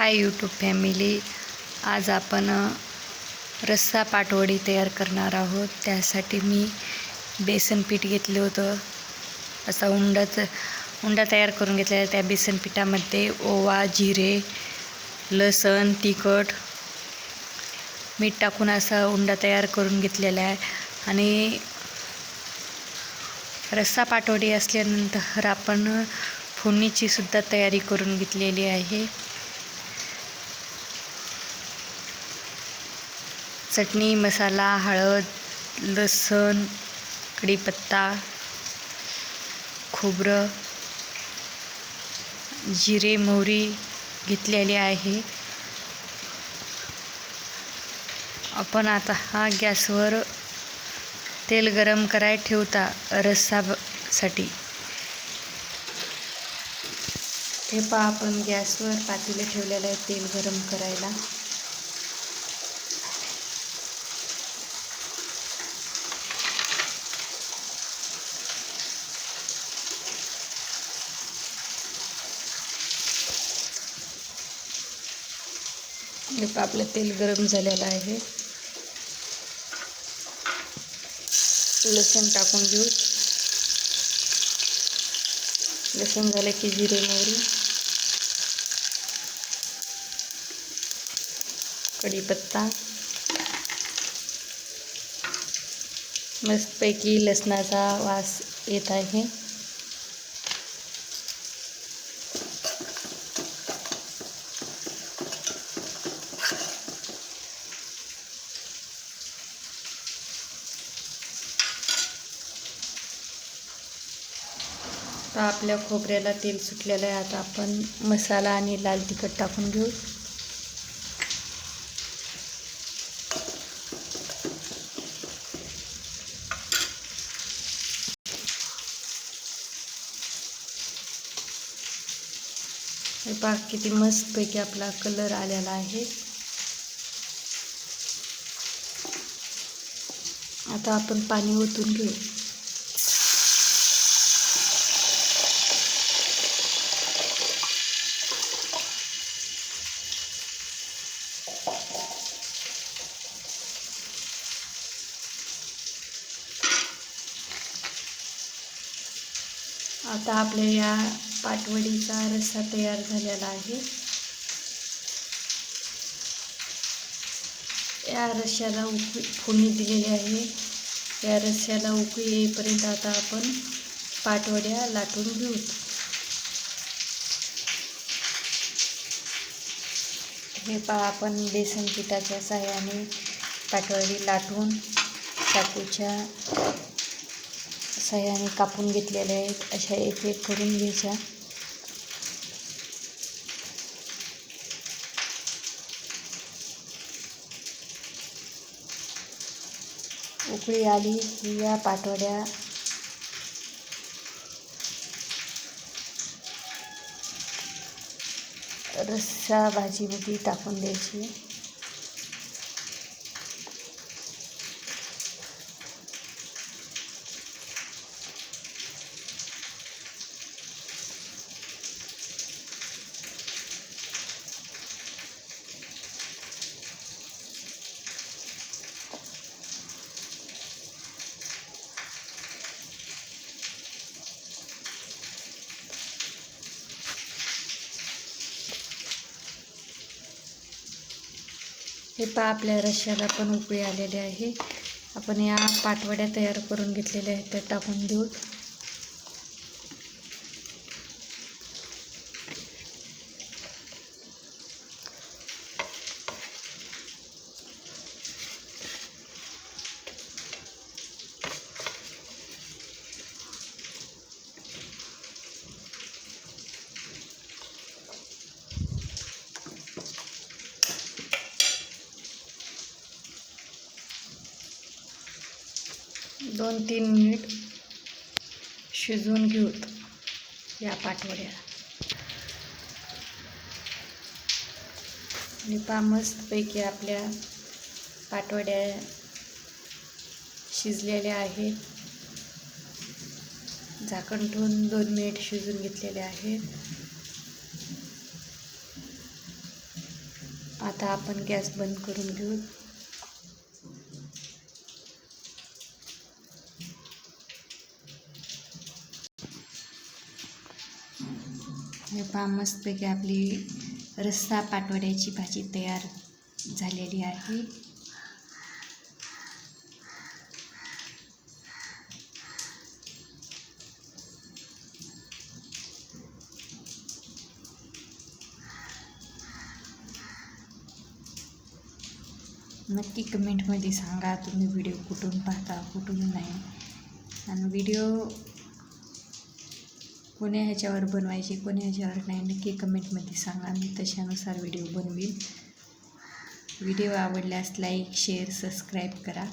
Hi YouTube family. आज आपण रस्सा पाटवडी तयार करणार आहोत. त्यासाठी मी बेसन पीठ घेतलं होतं. असा उंडाच उंडा तयार करून घेतलेला त्या बेसन पिठामध्ये ओवा जिरे लसण तिखट मीठ टाकून असा उंडा तयार करून घेतलेला आहे. आणि रस्सा पाटवडी असल्यानंतर आपण फोडणीचीसुद्धा तयारी करून घेतलेली आहे. चटणी मसाला हळद लसण कढीपत्ता खोबरं जिरे मोहरी घेतलेली आहे. आपण आता हा गॅसवर तेल गरम कराय ठेवता रस्सा साठी हे पहा आपण गॅसवर पातेलं ठेवलेलं आहे तेल गरम करायला. हे आपलं तेल गरम झालेलं आहे. लसूण टाकून घेऊ. लसूण झालं की जिरे मोहरी. कढीपत्ता. मस्तपैकी लसणाचा वास येत आहे. आता आपल्या खोबऱ्याला तेल सुटलेलं आहे. आता आपण मसाला आणि लाल तिखट टाकून घेऊ. हे पहा किती मस्तपैकी आपला कलर आलेला आहे. आता आपण पाणी ओतून घेऊ. आता आपल्या या पाटवडीचा रस्सा तयार झालेला आहे. या रश्श्याला उकळी फोडणी दिलेली आहे. या रस्स्याला उकळी येईपर्यंत आता आपण पाटवड्या लाटून घेऊ. हे पहा आपण बेसन पिठाच्या सहाय्याने पाटवडी लाटून चाकूच्या सह्याने कापून घेतलेल्या आहेत. अशा एक एक करून घ्यायच्या. उकळी आली की या पाटवड्या रस्सा भाजीमध्ये टाकून द्यायची. हे पहा आपल्या रश्याला पण उकळी आलेली आहे. आपण या पाटवड्या तयार करून घेतलेल्या आहेत त्या टाकून देऊ. दोन तीन मिनिट शिजवून घेऊत या पाठवड्या आणि मस्तपैकी आपल्या पाटवड्या शिजलेल्या आहेत. झाकण ठेवून दोन मिनिट शिजून घेतलेले आहेत. आता आपण गॅस बंद करून घेऊ. पहा मस्तपैकी आपली रस्सा पाटवड्याची भाजी तयार झालेली आहे. नक्की कमेंटमध्ये सांगा तुम्ही व्हिडिओ कुठून पाहता कुठून नाही. आणि व्हिडिओ कोण्या ह्याच्यावर बनवायचे कोण्या ह्याच्यावर नाही नक्की कमेंटमध्ये सांगा. मी तशानुसार व्हिडिओ बनवीन. व्हिडिओ आवडल्यास लाईक शेअर सबस्क्राईब करा.